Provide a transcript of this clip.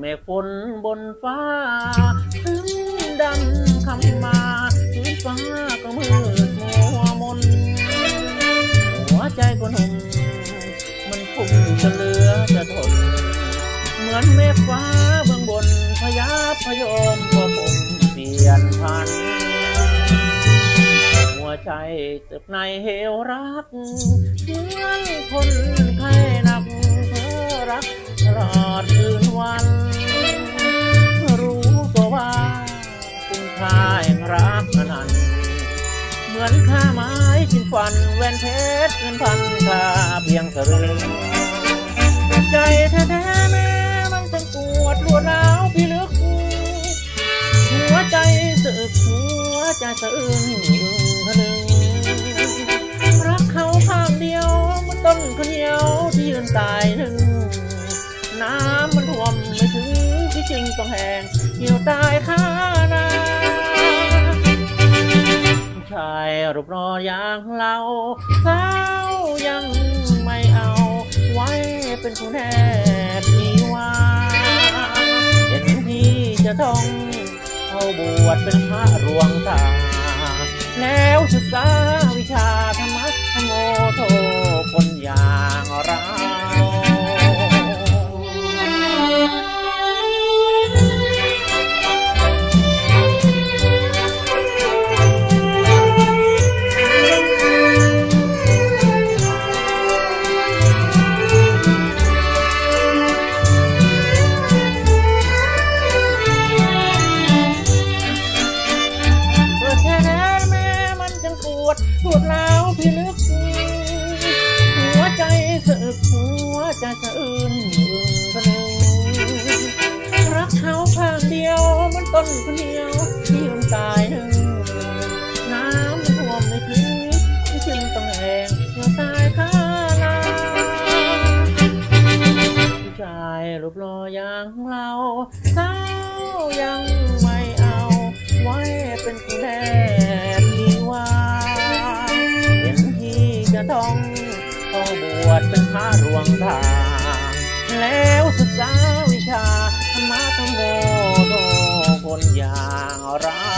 เมฆฝนบนฟ้าถึงดำคำมาพื้นฟ้าก็มืดมัวมน หัวใจคนหนุ่มมันพุ่งจะเลือจะทน เหมือนเมฆฟ้าเบื้องบนพยาพยมก็ผมเปลี่ยนพัน หัวใจตึกในเหวรักเหมือนคนไข้นำ ค่าแห่งรักนั้นเหมือนค่าไม้ชิ้นฟันแวนเพชรเงินพันค่าเพียงสรึงใจแท้ๆแม้มันต้งปวดรวดร้าวพิลึกหัวใจสึกหัวใจสะอื้นอึ้งพะนึงรักเขาข้างเดียวมันต้นข้าเหนียวที่ยืนตายหนึ่งน้ำมันท่วมไม่ถึงที่จริงต้องแหงเหี่ยวตายข้านา ชายรูปรออย่างเราสาวยังไม่เอา ไว้เป็นคู่แนบมีว่าเห็นที่จะต้องเข้าบวชเป็นพระรวงตาแล้วศึกษา มันคนเดียวที่ยืนตายหนึ่งน้ำมันท่วมไม่ถึงที่จึงต้องแหงเหี่ยวตายข้านาผู้ชายรูปหล่ออย่างเราสาวยังไม่เอาไว้เป็นผู้แทนดีว่าเห็นที่จะต้องเข้าบวชเป็นพระรวงทางแล้วศึกษา รา